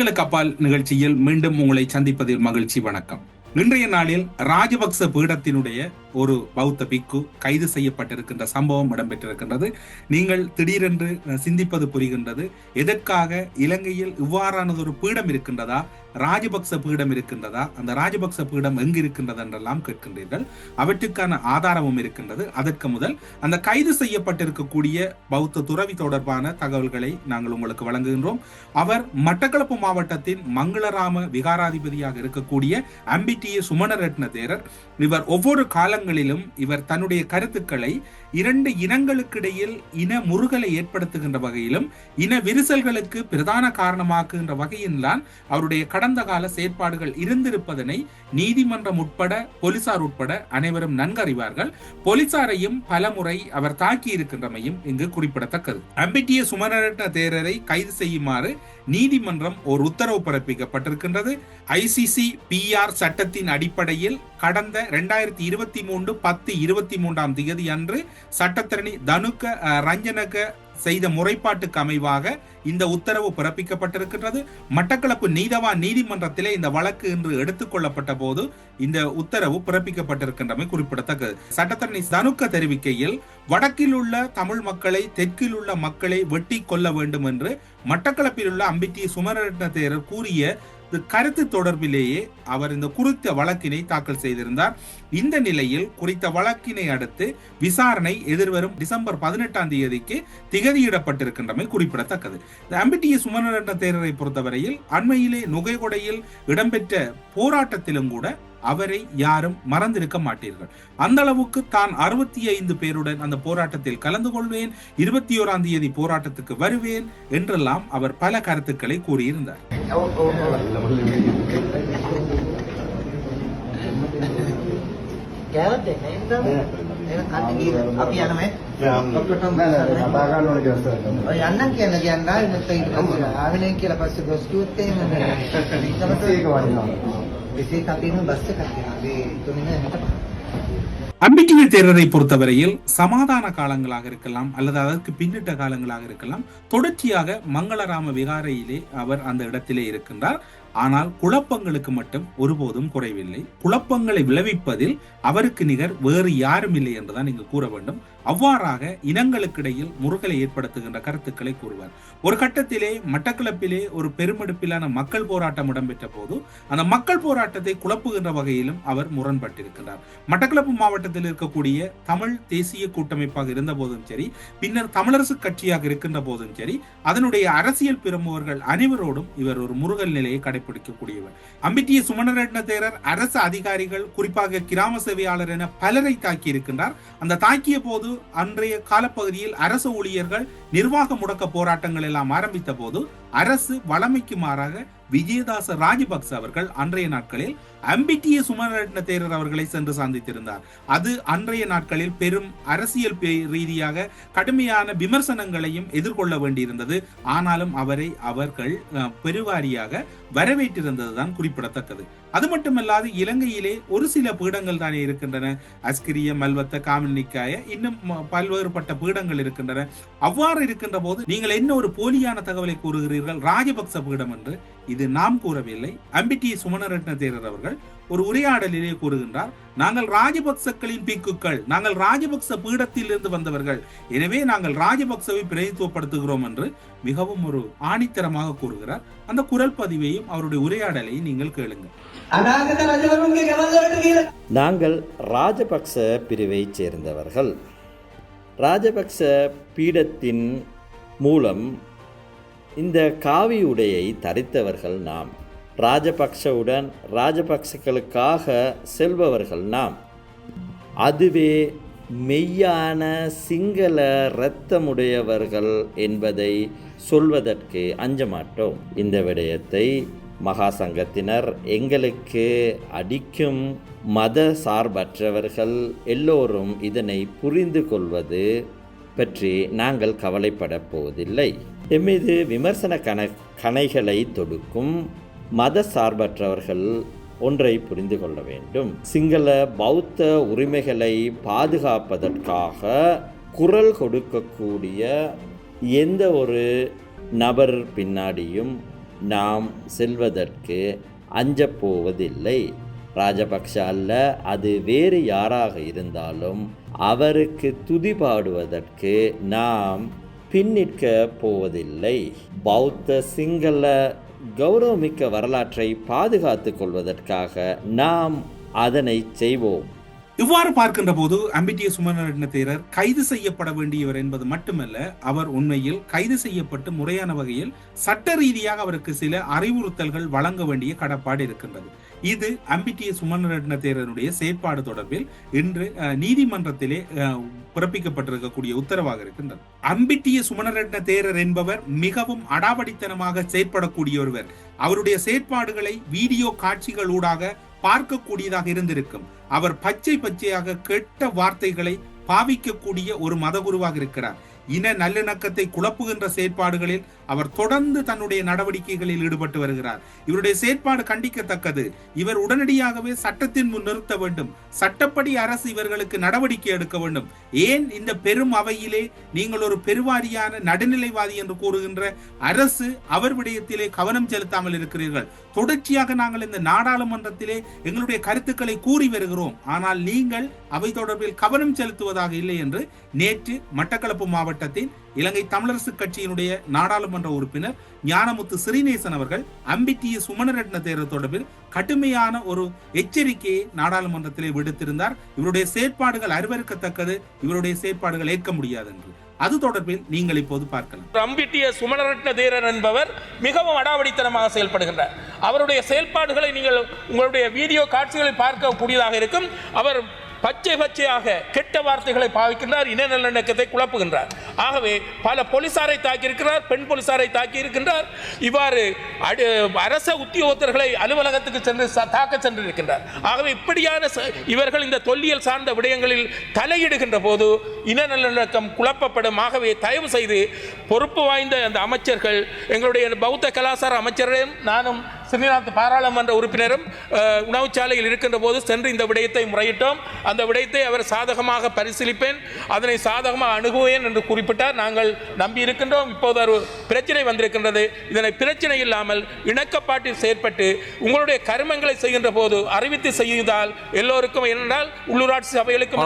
செய்திகளுக்கு அப்பால் நிகழ்ச்சியில் மீண்டும் உங்களை சந்திப்பதில் மகிழ்ச்சி வணக்கம். இன்றைய நாளில் ராஜபக்ச பீடத்தினுடைய ஒரு பௌத்த பிக்கு கைது செய்யப்பட்டிருக்கின்ற சம்பவம் இடம்பெற்றிருக்கின்றது. நீங்கள் திடீரென்று சிந்திப்பது புரிகின்றது. எதற்காக இலங்கையில் இவ்வாறானது ஒரு பீடம் இருக்கின்றதா? ராஜபக்ச பீடம் இருக்கின்றதா? அந்த ராஜபக்ச பீடம் எங்கு இருக்கின்றது என்றெல்லாம் கேட்கின்றீர்கள். அவற்றுக்கான ஆதாரமும் இருக்கின்றது. அதற்கு முதல் அந்த கைது செய்யப்பட்டிருக்கக்கூடிய பௌத்த துறவி தொடர்பான தகவல்களை நாங்கள் உங்களுக்கு வழங்குகின்றோம். அவர் மட்டக்களப்பு மாவட்டத்தின் மங்களராம விகாராதிபதியாக இருக்கக்கூடிய அம்பிட்டிய சுமணரட்ன தேரர் இவர் ஒவ்வொரு காலங்களிலும் இவர் தன்னுடைய கருத்துக்களை இரண்டு இனங்களுக்கிடையில் இன முருகலை ஏற்படுத்துகின்ற வகையிலும் இன விரிசல்களுக்கு பிரதான காரணமாக்குகின்ற வகையில்தான் அவருடைய கடந்த கால செயற்பாடுகள் இருந்திருப்பதனை நீதிமன்றம் உட்பட போலீசார் உட்பட அனைவரும் நன்கறிவார்கள். போலீசாரையும் பலமுறை அவர் தாக்கி இருக்கின்றமையும் இங்கு குறிப்பிடத்தக்கது. அம்பிட்டிய சுமரட்ட தேரரை கைது செய்யுமாறு நீதிமன்றம் ஒரு உத்தரவு பிறப்பிக்கப்பட்டிருக்கின்றது. ஐசிசி பிஆர் சட்டத்தின் அடிப்படையில் கடந்த ரெண்டாயிரத்தி இருபத்தி மூன்று பத்து இருபத்தி மூன்றாம் தேதி அன்று சட்டத்தரணி தனுக்க ரஞ்சனக செய்த முறைப்பாட்டுக்கு அமைவாக இந்த உத்தரவு பிறப்பிக்கப்பட்டிருக்கின்றது. மட்டக்களப்பு நீதவான் நீதிமன்றத்திலே இந்த வழக்கு இன்று எடுத்துக்கொள்ளப்பட்ட போது இந்த உத்தரவு பிறப்பிக்கப்பட்டிருக்கின்றமை குறிப்பிடத்தக்கது. சட்டத்தரணி தனுக்க தெரிவிக்கையில் வடக்கில் உள்ள தமிழ் மக்களை தெற்கில் உள்ள மக்களை வெட்டி கொள்ள வேண்டும் என்று மட்டக்களப்பில் உள்ள அம்பிட்டி சுமரட்ன தேரர் கூறிய கருத்து தொடர்பிலேயே அவர் இந்த குறித்த வழக்கினை தாக்கல் செய்திருந்தார். இந்த நிலையில் குறித்த வழக்கினை அடுத்து விசாரணை எதிர்வரும் டிசம்பர் பதினெட்டாம் தேதிக்கு திகதியிடப்பட்டிருக்கின்றமை குறிப்பிடத்தக்கது. இந்த அம்பிட்டிய சுமநலன தேரரை பொறுத்தவரையில் அண்மையிலே நுகைகொடையில் இடம்பெற்ற போராட்டத்திலும் கூட அவரை யாரும் மறந்திருக்க மாட்டீர்கள். அந்த அளவுக்கு தான் அறுபத்தி ஐந்து பேருடன் அந்த போராட்டத்தில் கலந்து கொள்வேன் இருபத்தி ஓராம் தேதி போராட்டத்துக்கு வருவேன் என்றெல்லாம் அவர் பல கருத்துக்களை கூறியிருந்தார். అన్నకి అన్నది அம்பிக்கைய தேர்தலை பொறுத்தவரையில் சமாதான காலங்களாக இருக்கலாம் அல்லது அதற்கு பின்னிட்ட காலங்களாக இருக்கலாம் தொடர்ச்சியாக மங்களராம விகாரையிலே அவர் அந்த இடத்திலே இருக்கின்றார். ஆனால் குழப்பங்களுக்கு மட்டும் ஒருபோதும் குறைவில்லை. குழப்பங்களை விளைவிப்பதில் அவருக்கு நிகர் வேறு யாரும் இல்லை என்றுதான் நீங்க கூற வேண்டும். அவ்வாறாக இனங்களுக்கிடையில் முருகலை ஏற்படுத்துகின்ற கருத்துக்களை கூறுவார். ஒரு கட்டத்திலே மட்டக்களப்பிலே ஒரு பெருமெடுப்பிலான மக்கள் போராட்டம் இடம்பெற்ற போது அந்த மக்கள் போராட்டத்தை குழப்புகின்ற வகையிலும் அவர் முரண்பட்டிருக்கிறார் மட்டக்களப்பு மாவட்டத்தில் இருக்கக்கூடிய தமிழ் தேசிய கூட்டமைப்பாக இருந்த போதும் சரி பின்னர் தமிழரசு கட்சியாக இருக்கின்ற போதும் சரி அதனுடைய அரசியல் பிரமுகர்கள் அனைவரோடும் இவர் ஒரு முருகல் நிலையை கடை கடைபிடிக்கக்கூடியவர். அம்பிட்டிய சுமணரட்ன தேரர் அரசு அதிகாரிகள் குறிப்பாக கிராம சேவையாளர் என பலரை தாக்கி இருக்கின்றார். அந்த தாக்கிய போது அன்றைய காலப்பகுதியில் அரசு ஊழியர்கள் நிர்வாக முடக்க போராட்டங்கள் எல்லாம் ஆரம்பித்த போது அரசு வளமைக்கு மாறாக விஜயதாச ராஜபக்ச அவர்கள் அன்றைய நாட்களில் அம்பிட்டிய சுமரட்ன தேரர் அவர்களை சென்று சந்தித்திருந்தார். அது அன்றைய நாட்களில் பெரும் அரசியல் ரீதியாக கடுமையான விமர்சனங்களையும் எதிர்கொள்ள வேண்டியிருந்தது. ஆனாலும் அவரை அவர்கள் பெருவாரியாக வரவேற்றிருந்ததுதான் குறிப்பிடத்தக்கது. அது மட்டுமல்லாது இலங்கையிலே ஒரு சில பீடங்கள் தானே இருக்கின்றன. அஸ்கிரிய மல்வத்த காமினிக்காய இன்னும் பல்வேறுபட்ட பீடங்கள் இருக்கின்றன. அவ்வாறு இருக்கின்ற போது நீங்கள் என்ன ஒரு போலியான தகவலை கூறுகிறீர்கள்? ராஜபக்ச பீடம் என்று இது நாம் கூறவில்லை. அம்பிட்டி சுமணரட்ன தேரர் அவர்கள் என்று ஒரு உரையாடலிலே கூறுகின்றார் நாங்கள் ராஜபக்சக்களின் பீக்குக்கள் நாங்கள் ராஜபக்ச பீடத்திலிருந்து வந்தவர்கள். எனவே நாங்கள் ராஜபக்சவை பிரதித்துவப்படுத்துகிறோம் என்று மிகவும் ஒரு ஆணித்தரமாக கூறுகிறார். அந்த குரல் பதிவையும் அவருடைய உரையாடலையும் நீங்கள் கேளுங்க நாங்கள் ராஜபக்ச பிரிவை சேர்ந்தவர்கள். ராஜபக்ச பீடத்தின் மூலம் இந்த காவி உடையை தரித்தவர்கள் நாம். ராஜபக்ஷவுடன் ராஜபக்ஷக்களுக்காக செல்பவர்கள் நாம். அதுவே மெய்யான சிங்கள இரத்தமுடையவர்கள் என்பதை சொல்வதற்கு அஞ்ச மாட்டோம் இந்த விடயத்தை மகா சங்கத்தினர் எங்களுக்கு அடிக்கும் மத சார்பற்றவர்கள் எல்லோரும் இதனை புரிந்து கொள்வது பற்றி நாங்கள் கவலைப்படப் போவதில்லை. எம்மீது விமர்சன கண கணைகளை தொடுக்கும் மத சார்பற்றவர்கள் ஒன்றை புரிந்து கொள்ள வேண்டும். சிங்கள பௌத்த உரிமைகளை பாதுகாப்பதற்காக குரல் கொடுக்கக்கூடிய எந்த ஒரு நபர் பின்னாடியும் நாம் செல்வதற்கு அஞ்சப்போவதில்லை ராஜபக்ஷ அல்ல அது வேறு யாராக இருந்தாலும் அவருக்கு துதி பாடுவதற்கு நாம் பின்னிற்க போவதில்லை. பௌத்த சிங்கள கௌரவமிக்க வரலாற்றை பாதுகாத்துக் கொள்வதற்காக நாம் அதனை செய்வோம். இவ்வாறு பார்க்கின்ற போது அம்பிட்டிய சுமணரட்ன தேரர் கைது செய்யப்பட வேண்டியவர் என்பது மட்டுமல்ல அவர் உண்மையில் கைது செய்யப்பட்டு முறையான வகையில் சட்ட ரீதியாக அவருக்கு சில அறிவுறுத்தல்கள் வழங்க வேண்டிய கடப்பாடு இருக்கின்றது. இது அம்பிட்டிய சுமணரட்ன தேரருடைய செயற்பாடு தொடர்பில் இன்று நீதிமன்றத்திலே பிறப்பிக்கப்பட்டிருக்கக்கூடிய உத்தரவாக இருக்கின்றது. அம்பிட்டிய சுமணரட்ன தேரர் என்பவர் மிகவும் அடாவடித்தனமாக செயற்படக்கூடிய ஒருவர். அவருடைய செயற்பாடுகளை வீடியோ காட்சிகள் ஊடாக பார்க்கக்கூடியதாக இருந்திருக்கும். அவர் பச்சை பச்சையாக கெட்ட வார்த்தைகளை பாவிக்கக்கூடிய ஒரு மதகுருவாக இருக்கிறார். இன நல்லிணக்கத்தை குழப்புகின்ற செயற்பாடுகளில் அவர் தொடர்ந்து தன்னுடைய நடவடிக்கைகளில் ஈடுபட்டு வருகிறார். இவருடைய செயற்பாடு கண்டிக்கத்தக்கது. இவர் உடனடியாகவே சட்டத்தின் முன் நிறுத்த வேண்டும். சட்டப்படி அரசு இவர்களுக்கு நடவடிக்கை எடுக்க வேண்டும். ஏன் இந்த பெரும் அவையிலே நீங்கள் ஒரு பெருவாரியான நடுநிலைவாதி என்று கூறுகின்ற அரசு அவர் விடயத்திலே கவனம் செலுத்தாமல் இருக்கிறீர்கள். தொடர்ச்சியாக நாங்கள் இந்த நாடாளுமன்றத்திலே எங்களுடைய கருத்துக்களை கூறி வருகிறோம். ஆனால் நீங்கள் அவை தொடர்பில் கவனம் செலுத்துவதாக இல்லை என்று நேற்று மட்டக்களப்பு மாவட்டத்தின் இலங்கை தமிழரசு கட்சியினுடைய நாடாளுமன்ற உறுப்பினர் ஞானமுத்து சிறீநேசன் அவர்கள் அம்பிட்டிய சுமணரட்ன தேர்தல் தொடர்பில் கடுமையான ஒரு எச்சரிக்கையை நாடாளுமன்றத்திலே விடுத்திருந்தார். இவருடைய செயற்பாடுகள் அறிவறுக்கத்தக்கது இவருடைய செயற்பாடுகள் ஏற்க முடியாது என்று. அது தொடர்பில் நீங்கள் இப்போது பார்க்கலாம். அம்பிட்டிய சுமணரட்ன தேரர் என்பவர் மிகவும் அடாவடித்தனமாக செயல்படுகின்றார். அவருடைய செயல்பாடுகளை நீங்கள் உங்களுடைய வீடியோ காட்சிகளை பார்க்கக்கூடியதாக இருக்கும். அவர் பச்சை பச்சையாக கெட்ட வார்த்தைகளை பாவிக்கின்றார் இன நல்லிணக்கத்தை குழப்புகின்றார். ஆகவே பல போலீசாரை தாக்கியிருக்கிறார் பெண் போலீசாரை தாக்கி இருக்கின்றார் இவ்வாறு அடு- அரச உத்தியோகத்தர்களை அலுவலகத்துக்கு சென்று தாக்க சென்றிருக்கின்றார். ஆகவே இப்படியான ச- இவர்கள் இந்த தொல்லியல் சார்ந்த விடயங்களில் தலையிடுகின்ற போது இன நல்லிணக்கம் குழப்பப்படும். ஆகவே தயவு செய்து பொறுப்பு வாய்ந்த அந்த அமைச்சர்கள் எங்களுடைய பௌத்த கலாச்சார அமைச்சரையும் நானும் சிறிநாத் பாராளுமன்ற உறுப்பினரும் உணவுச்சாலையில் இருக்கின்ற போது சென்று இந்த விடயத்தை முறையிட்டோம். அந்த விடயத்தை அவர் சாதகமாக பரிசீலிப்பேன். அதனை சாதகமாக அணுகுவேன் என்று குறிப்பிட்டார். நாங்கள் நம்பி இருக்கின்றோம் இப்போது ஒரு பிரச்சனை வந்திருக்கின்றது. இதனை பிரச்சனை இல்லாமல் இணக்கப்பாட்டில் செயற்பட்டு உங்களுடைய கருமங்களை செய்கின்ற போது அறிவித்து செய்தால் எல்லோருக்கும் என்னென்றால் உள்ளூராட்சி சபைகளுக்கும்?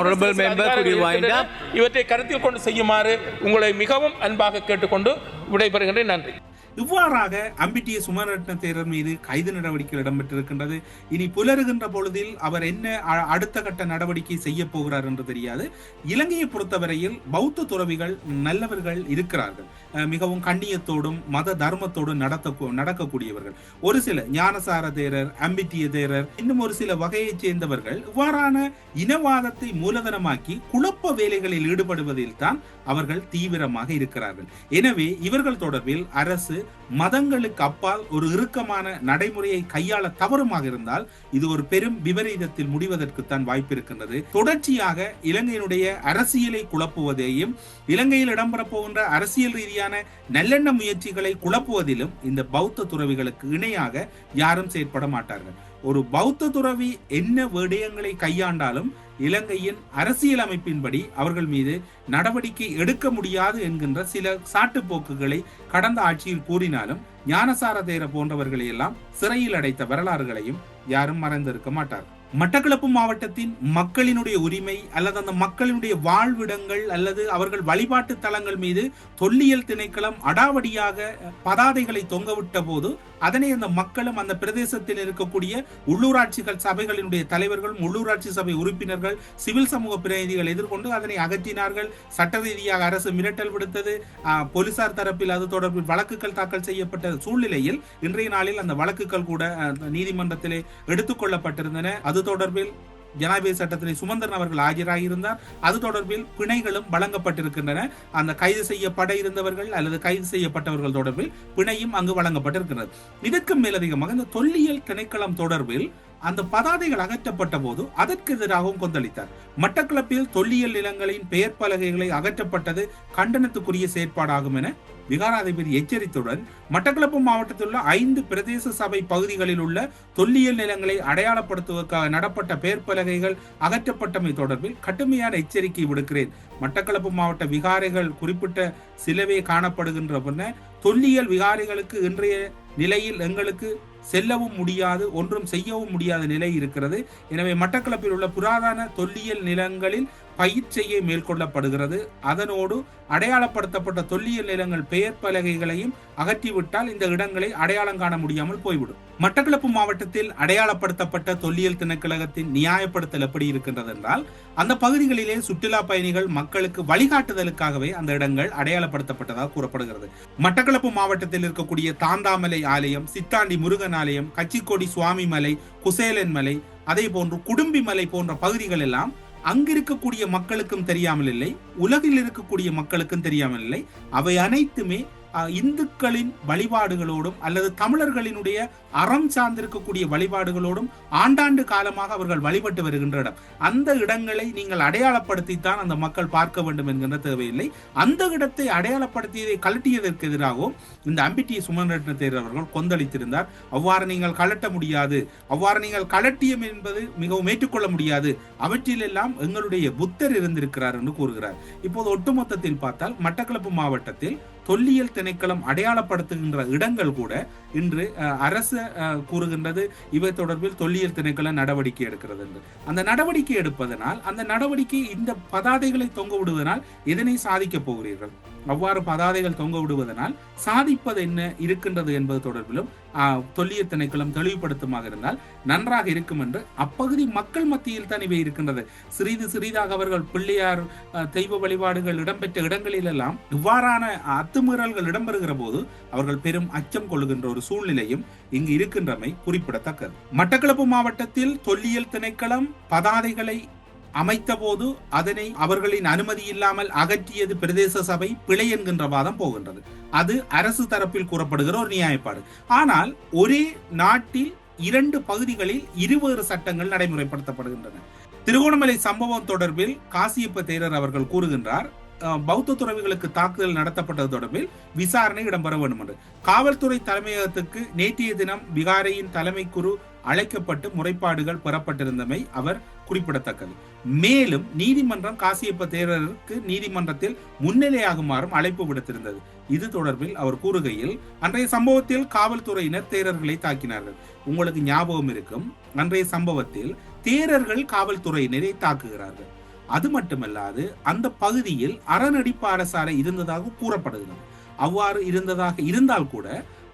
இவற்றை கருத்தில் கொண்டு செய்யுமாறு உங்களை மிகவும் அன்பாக கேட்டுக்கொண்டு விடைபெறுகின்றேன். நன்றி. இவ்வாறாக அம்பிட்டிய சுமரட்ன தேரர் மீது கைது நடவடிக்கை இடம்பெற்றிருக்கின்றது. இனி புலருகின்ற பொழுதில் அவர் என்ன அடுத்த கட்ட நடவடிக்கை செய்ய போகிறார் என்று தெரியாது. இலங்கையை பொறுத்தவரையில் பௌத்த துறவிகள் நல்லவர்கள் இருக்கிறார்கள். அஹ் மிகவும் கண்ணியத்தோடும் மத தர்மத்தோடும் நடத்த நடக்கக்கூடியவர்கள். ஒரு சில ஞானசார தேரர் அம்பிட்டிய தேரர் இன்னும் ஒரு சில வகையைச் சேர்ந்தவர்கள் இவ்வாறான இனவாதத்தை மூலதனமாக்கி குழப்ப வேலைகளில் ஈடுபடுவதில் தான் அவர்கள் தீவிரமாக இருக்கிறார்கள். எனவே இவர்கள் தொடர்பில் அரசு மதங்களுக்கு அப்பால் ஒரு இறுக்கமான நடைமுறையை கையாள தவறுமாக இருந்தால் இது ஒரு பெரும் விபரீதத்தில் முடிவதற்குத்தான் வாய்ப்பு இருக்கின்றது தொடர்ச்சியாக இலங்கையினுடைய அரசியலை குழப்புவதையும் இலங்கையில் இடம்பெறப்போகின்ற அரசியல் ரீதியான நல்லெண்ண முயற்சிகளை குழப்புவதிலும் இந்த பௌத்த துறவிகளுக்கு இணையாக யாரும் செயற்பட மாட்டார்கள். ஒரு பௌத்த துறவி என்ன விடயங்களை கையாண்டாலும் இலங்கையின் அரசியல் அமைப்பின்படி அவர்கள் மீது நடவடிக்கை எடுக்க முடியாது என்கின்ற சில சாட்டுப்போக்குகளை கடந்த ஆட்சியில் கூறினாலும் ஞானசார தேர போன்றவர்களை எல்லாம் சிறையில் அடைத்த வரலாறுகளையும் யாரும் மறந்திருக்க மாட்டார் மட்டக்களப்பு மாவட்டத்தின் மக்களினுடைய உரிமை அல்லது அந்த மக்களினுடைய வாழ்விடங்கள் அல்லது அவர்கள் வழிபாட்டு தலங்கள் மீது தொல்லியல் திணைக்களம் அடாவடியாக பதாதைகளை தொங்கவிட்ட போது அதனை அந்த மக்களும் அந்த பிரதேசத்தில் இருக்கக்கூடிய உள்ளூராட்சிகள் சபைகளினுடைய தலைவர்களும் உள்ளூராட்சி சபை உறுப்பினர்கள் சிவில் சமூக பிரதிநிதிகள் எதிர்கொண்டு அதனை அகற்றினார்கள். சட்ட ரீதியாக அரசு மிரட்டல் விடுத்தது. போலீசார் தரப்பில் அது தொடர்பில் வழக்குகள் தாக்கல் செய்யப்பட்ட சூழ்நிலையில் இன்றைய நாளில் அந்த வழக்குகள் கூட நீதிமன்றத்திலே எடுத்துக்கொள்ளப்பட்டிருந்தன அது தொடர்பில் ஜனாதிபதி சட்டத்திலே சுமந்திரன் அவர்கள் ஆஜராகியிருந்தார் அது தொடர்பில் பிணைகளும் வழங்கப்பட்டிருக்கின்றன. அந்த கைது செய்யப்பட இருந்தவர்கள் அல்லது கைது செய்யப்பட்டவர்கள் தொடர்பில் பிணையும் அங்கு வழங்கப்பட்டிருக்கிறது. இதற்கு மேலதிகமாக இந்த தொல்லியல் திணைக்களம் தொடர்பில் அந்த பதாதைகள் அகற்றப்பட்ட போது அதற்கு எதிராகவும் கொந்தளித்தார். மட்டக்களப்பில் தொல்லியல் நிலங்களின் பெயர் பலகைகளை அகற்றப்பட்டது கண்டனத்துக்குரிய செயற்பாடாகும் என விகாராதிபதி எச்சரித்துடன் மட்டக்களப்பு மாவட்டத்தில் உள்ள ஐந்து பிரதேச சபை பகுதிகளில் உள்ள தொல்லியல் நிலங்களை அடையாளப்படுத்துவதற்காக நடப்பட்ட பெயர் பலகைகள் அகற்றப்பட்டமை தொடர்பில் கடுமையான எச்சரிக்கை விடுக்கிறேன். மட்டக்களப்பு மாவட்ட விகாரைகள் குறிப்பிட்ட சிலவே காணப்படுகின்ற பின்ன தொல்லியல் விகாரைகளுக்கு இன்றைய நிலையில் எங்களுக்கு செல்லவும் முடியாது ஒன்றும் செய்யவும் முடியாத நிலை இருக்கிறது. எனவே மட்டக்களப்பில் உள்ள புராதன தொல்லியல் நிலங்களில் பயிற்சியை மேற்கொள்ளப்படுகிறது. அதனோடு அடையாளப்படுத்தப்பட்ட தொல்லியல் நிலங்கள் பெயர் பலகைகளையும் அகற்றிவிட்டால் இந்த இடங்களை அடையாளம் காண முடியாமல் போய்விடும். மட்டக்களப்பு மாவட்டத்தில் அடையாளப்படுத்தப்பட்ட தொல்லியல் திணைக்கழகத்தின் நியாயப்படுத்தல் எப்படி இருக்கின்றது என்றால் அந்த பகுதிகளிலே சுற்றுலா பயணிகள் மக்களுக்கு வழிகாட்டுதலுக்காகவே அந்த இடங்கள் அடையாளப்படுத்தப்பட்டதாக கூறப்படுகிறது. மட்டக்களப்பு மாவட்டத்தில் இருக்கக்கூடிய தாந்தாமலை ஆலயம் சித்தாண்டி முருகன் ஆலயம் கச்சிக்கொடி சுவாமி மலை குசேலன் மலை அதே போன்று குடும்பி மலை போன்ற பகுதிகள் எல்லாம் அங்கிருக்கக்கூடிய மக்களுக்கும் தெரியாமல் இல்லை உலகில் இருக்கக்கூடிய மக்களுக்கும் தெரியாமல் இல்லை அவை அனைத்துமே இந்துக்களின் வழிபாடுகளோடும் அல்லது தமிழர்களினுடைய அறம் சார்ந்திருக்கக்கூடிய வழிபாடுகளோடும் ஆண்டாண்டு காலமாக அவர்கள் வழிபட்டு வருகின்ற இடம் அந்த இடங்களை நீங்கள் அடையாளப்படுத்தித்தான் அந்த மக்கள் பார்க்க வேண்டும் என்கின்ற தேவையில்லை. அந்த இடத்தை அடையாளப்படுத்தியதை கழட்டியதற்கு எதிராகவும் இந்த அம்பிட்டிய சுமன்ரட்ன தேர் அவர்கள் கொந்தளித்திருந்தார். அவ்வாறு நீங்கள் கலட்ட முடியாது. அவ்வாறு நீங்கள் கலட்டியம் என்பது மிகவும் ஏற்றுக்கொள்ள முடியாது. அவற்றிலெல்லாம் எங்களுடைய புத்தர் இருந்திருக்கிறார் என்று கூறுகிறார். இப்போது ஒட்டுமொத்தத்தில் பார்த்தால் மட்டக்களப்பு மாவட்டத்தில் தொல்லியல் திணைக்களம் அடையாளப்படுத்துகின்ற இடங்கள் கூட இன்று அஹ், அரசு கூறுகின்றது. இவை தொடர்பில் தொல்லியல் திணைக்களம் நடவடிக்கை எடுக்கிறது என்று. அந்த நடவடிக்கை எடுப்பதனால் அந்த நடவடிக்கை இந்த பதாதைகளை தொங்க விடுவதனால் எதனை சாதிக்கப் போகிறீர்கள்? அவ்வாறு பதாதைகள் தொங்க விடுவதனால் சாதிப்பது என்ன இருக்கின்றது என்பது தொடர்பிலும் தொல்லிய தொல்லியல் திணைக்களம் தெளிவுபடுத்துமாக இருந்தால் நன்றாக இருக்கும் என்று அப்பகுதி மக்கள் மத்தியில் தான் இவை இருக்கின்றது. சிறிது சிறிதாக அவர்கள் பிள்ளையார் அஹ், தெய்வ வழிபாடுகள் இடம்பெற்ற இடங்களிலெல்லாம் இவ்வாறான அத்துமீறல்கள் இடம்பெறுகிற போது அவர்கள் பெரும் அச்சம் கொள்ளுகின்ற ஒரு சூழ்நிலையும் இங்கு இருக்கின்றமை குறிப்பிடத்தக்கது. மட்டக்களப்பு மாவட்டத்தில் தொல்லியல் திணைக்களம் பதாதைகளை அமைத்தபோது அதனை அவர்களின் அனுமதி இல்லாமல் அகற்றியது பிரதேச சபை பிழை என்கின்ற வாதம் போகின்றது. அது அரசு தரப்பில் கூறப்படுகிற ஒரு நியாயப்பாடு. ஆனால் ஒரே நாட்டில் இரண்டு பகுதிகளில் இருவேறு சட்டங்கள் நடைமுறைப்படுத்தப்படுகின்றன. திருகோணமலை சம்பவம் தொடர்பில் காசியப்ப தேரர் அவர்கள் கூறுகின்றார் அஹ், பௌத்த துறவிகளுக்கு தாக்குதல் நடத்தப்பட்டது தொடர்பில் விசாரணை இடம்பெற வேண்டும் என்று காவல்துறை தலைமையகத்துக்கு நேற்றைய தினம் விகாரையின் தலைமை குரு அழைக்கப்பட்டு முறைப்பாடுகள் பெறப்பட்டிருந்தமை அவர் குறிப்பிடத்தக்கது. மேலும் நீதிமன்றம் காசியப்ப தேரருக்கு நீதிமன்றத்தில் முன்னிலையாகுமாறும் அழைப்பு விடுத்திருந்தது. இது தொடர்பில் அவர் கூறுகையில் அன்றைய சம்பவத்தில் காவல்துறையினர் தேரர்களை தாக்கினார்கள். உங்களுக்கு ஞாபகம் இருக்கும் அன்றைய சம்பவத்தில் தேரர்கள் காவல்துறையினரை தாக்குகிறார்கள். அது மட்டுமல்லாது அந்த பகுதியில் அறநடி பாடசாலை இருந்ததாக கூறப்படுகிறது. அவ்வாறு இருந்ததாக இருந்தால் கூட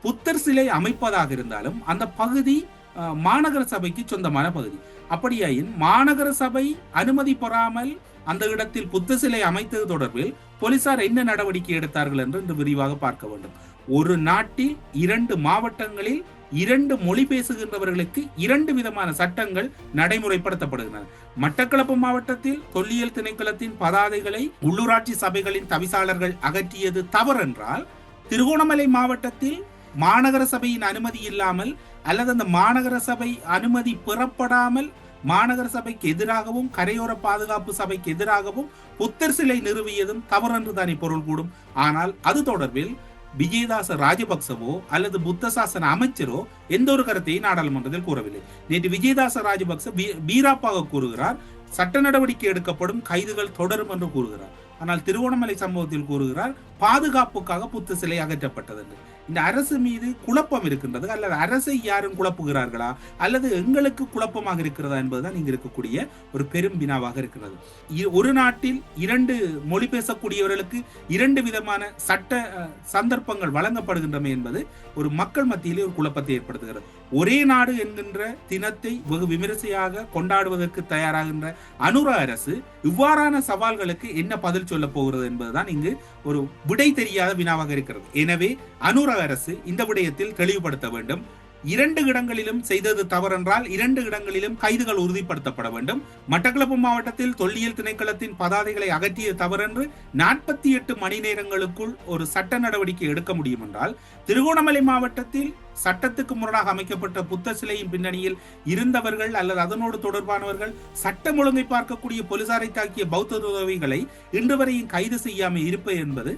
புத்தர் சிலை அமைப்பதாக இருந்தாலும் அந்த பகுதி அஹ், மாநகர சபைக்கு சொந்தமான பகுதி. அப்படியாயின் மாநகர சபை அனுமதி பெறாமல் அந்த இடத்தில் புத்த சிலை அமைத்தது தொடர்பில் போலீசார் என்ன நடவடிக்கை எடுத்தார்கள் என்று இன்று விரிவாக பார்க்க வேண்டும். ஒரு நாட்டில் இரண்டு மாவட்டங்களில் இரண்டு மொழி பேசுகின்றவர்களுக்கு இரண்டு விதமான சட்டங்கள் நடைமுறைப்படுத்தப்படுகின்றன. மட்டக்களப்பு மாவட்டத்தில் தொல்லியல் திணைக்களத்தின் பதாதைகளை உள்ளூராட்சி சபைகளின் தவிசாளர்கள் அகற்றியது தவறென்றால் திருகோணமலை மாவட்டத்தில் மாநகர சபையின் அனுமதி இல்லாமல் அல்லது அந்த மாநகர சபை அனுமதி பெறப்படாமல் மாநகர சபைக்கு எதிராகவும் கரையோர பாதுகாப்பு சபைக்கு எதிராகவும் புத்தர் சிலை நிறுவியதும் தவறென்று தானே பொருள் கூடும். ஆனால் அது தொடர்பில் விஜயதாச ராஜபக்சவோ அல்லது புத்த சாசன அமைச்சரோ எந்த ஒரு கருத்தையும் நாடாளுமன்றத்தில் கூறவில்லை. நேற்று விஜயதாச ராஜபக்ச பீராப்பாக கூறுகிறார் சட்ட நடவடிக்கை எடுக்கப்படும் கைதுகள் தொடரும் என்று கூறுகிறார். ஆனால் திருவோணமலை சம்பவத்தில் கூறுகிறார் பாதுகாப்புக்காக புத்த சிலை அகற்றப்பட்டது என்று. இந்த அரசு மீது குழப்பம் இருக்கின்றது அல்லது அரசை யாரும் குழப்புகிறார்களா? அல்லது எங்களுக்கு குழப்பமாக இருக்கிறதா என்பதுதான் இங்கு இருக்கக்கூடிய ஒரு பெரும் வினாவாக இருக்கிறது. ஒரு நாட்டில் இரண்டு மொழி பேசக்கூடியவர்களுக்கு இரண்டு விதமான சட்ட சந்தர்ப்பங்கள் வழங்கப்படுகின்றன என்பது ஒரு மக்கள் மத்தியிலே ஒரு குழப்பத்தை ஏற்படுத்துகிறது. ஒரே நாடு என்கின்ற தினத்தை வெகு விமரிசையாக கொண்டாடுவதற்கு தயாராகின்ற அனுர அரசு இவ்வாறான சவால்களுக்கு என்ன பதில் சொல்ல போகிறது என்பதுதான் இங்கு ஒரு விடை தெரியாத வினாவாக இருக்கிறது. எனவே அனுர அரசு இந்த விடயத்தில் தெளிவுபடுத்த வேண்டும். இரண்டு இடங்களிலும் செய்தது தவறென்றால் இரண்டு இடங்களிலும் கைதுகள் உறுதிப்படுத்தப்பட வேண்டும். மட்டக்களப்பு மாவட்டத்தில் தொல்லியல் திணைக்களத்தின் பதாதைகளை அகற்றிய தவறென்று நாற்பத்தி எட்டு மணி நேரங்களுக்குள் ஒரு சட்ட நடவடிக்கை எடுக்க முடியும் என்றால் திருகோணமலை மாவட்டத்தில் சட்டத்துக்கு முரணாக அமைக்கப்பட்ட புத்த சிலையின் பின்னணியில் இருந்தவர்கள் அல்லது அதனோடு தொடர்பானவர்கள் சட்டம் ஒழுங்கை பார்க்கக்கூடிய போலீசாரை தாக்கிய பௌத்த உதவிகளை இன்று வரையும் கைது செய்யாமல் இருப்பது என்பது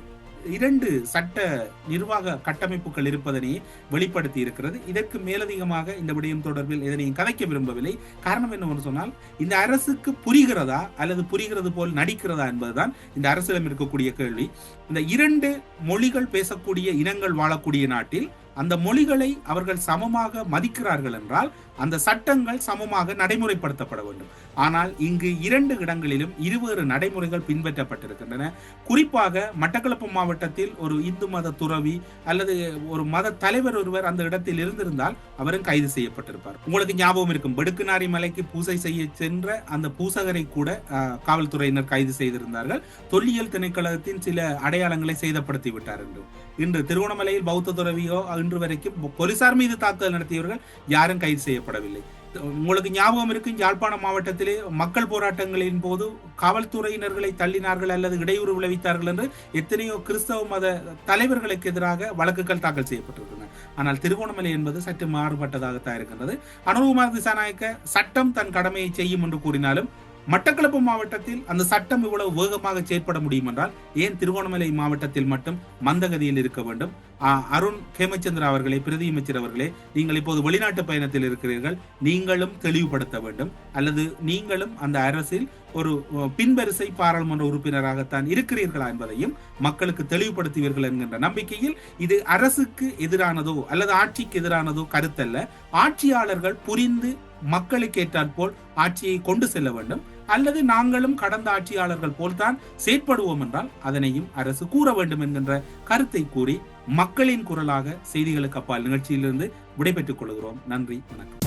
இரண்டு சட்ட நிர்வாக கட்டமைப்புகள் இருப்பதனை வெளிப்படுத்தி இருக்கிறது. இதற்கு மேலதிகமாக இந்த விடயம் தொடர்பில் எதனையும் கதைக்க விரும்பவில்லை. காரணம் என்னவென்று சொன்னால் இந்த அரசுக்கு புரிகிறதா அல்லது புரிகிறது போல் நடிக்கிறதா என்பதுதான் இந்த அரசிடம் இருக்கக்கூடிய கேள்வி. இந்த இரண்டு மொழிகள் பேசக்கூடிய இனங்கள் வாழக்கூடிய நாட்டில் அந்த மொழிகளை அவர்கள் சமமாக மதிக்கிறார்கள் என்றால் அந்த சட்டங்கள் சமமாக நடைமுறைப்படுத்தப்பட வேண்டும். ஆனால் இங்கு இரண்டு இடங்களிலும் இருவேறு நடைமுறைகள் பின்பற்றப்பட்டிருக்கின்றன. குறிப்பாக மட்டக்களப்பு மாவட்டத்தில் ஒரு இந்து மத துறவி அல்லது ஒரு மத தலைவர் ஒருவர் அந்த இடத்தில் இருந்திருந்தால் அவரும் கைது செய்யப்பட்டிருப்பார். உங்களுக்கு ஞாபகம் இருக்கும் வெடுக்குநாரி மலைக்கு பூசை செய்ய சென்ற அந்த பூசகரை கூட காவல்துறையினர் கைது செய்திருந்தார்கள். தொல்லியல் திணைக்களத்தின் சில அடையாளங்களை சேதப்படுத்தி விட்டார் என்று. இன்று திருவண்ணாமலையில் பௌத்த துறவியோ இன்று வரைக்கும் போலீசார் மீது தாக்குதல் நடத்தியவர்கள் யாரும் கைது செய்யப்படவில்லை. உங்களுக்கு ஞாபகம் இருக்கும் யாழ்ப்பாண மாவட்டத்திலே மக்கள் போராட்டங்களின் போது காவல்துறையினர்களை தள்ளினார்கள் அல்லது இடையூறு விளைவித்தார்கள் என்று எத்தனையோ கிறிஸ்தவ மத தலைவர்களுக்கு எதிராக வழக்குகள் தாக்கல் செய்யப்பட்டிருக்கின்றன. ஆனால் திருகோணமலை என்பது சற்று மாறுபட்டதாகத்தான் இருக்கின்றது. அனுகுமார் திசாநாயக்க சட்டம் தன் கடமையை செய்யும் என்று கூறினாலும் மட்டக்களப்பு மாவட்டத்தில் அந்த சட்டம் இவ்வளவு வேகமாக செயற்பட முடியும் என்றால் ஏன் திருகோணமலை மாவட்டத்தில் மட்டும் மந்தகதியில் இருக்க வேண்டும்? அருண் ஹேமச்சந்திரா அவர்களே பிரதி அமைச்சர் அவர்களே நீங்கள் இப்போது வெளிநாட்டு பயணத்தில் இருக்கிறீர்கள் நீங்களும் தெளிவுபடுத்த வேண்டும். அல்லது நீங்களும் அந்த அரசில் ஒரு பின்வரிசை பாராளுமன்ற உறுப்பினராகத்தான் இருக்கிறீர்களா என்பதையும் மக்களுக்கு தெளிவுபடுத்துவீர்கள் என்கின்ற நம்பிக்கையில் இது அரசுக்கு எதிரானதோ அல்லது ஆட்சிக்கு எதிரானதோ கருத்தல்ல. ஆட்சியாளர்கள் புரிந்து மக்களுக்கு ஏற்றாற் போல் ஆட்சியை கொண்டு செல்ல வேண்டும். அல்லது நாங்களும் கடந்த ஆட்சியாளர்கள் போல்தான் செயற்படுவோம் என்றால் அதனையும் அரசு கூற வேண்டும் என்கின்ற கருத்தை கூறி மக்களின் குரலாக செய்திகளுக்கு அப்பால் நிகழ்ச்சியிலிருந்து விடைபெற்றுக் கொள்கிறோம். நன்றி வணக்கம்.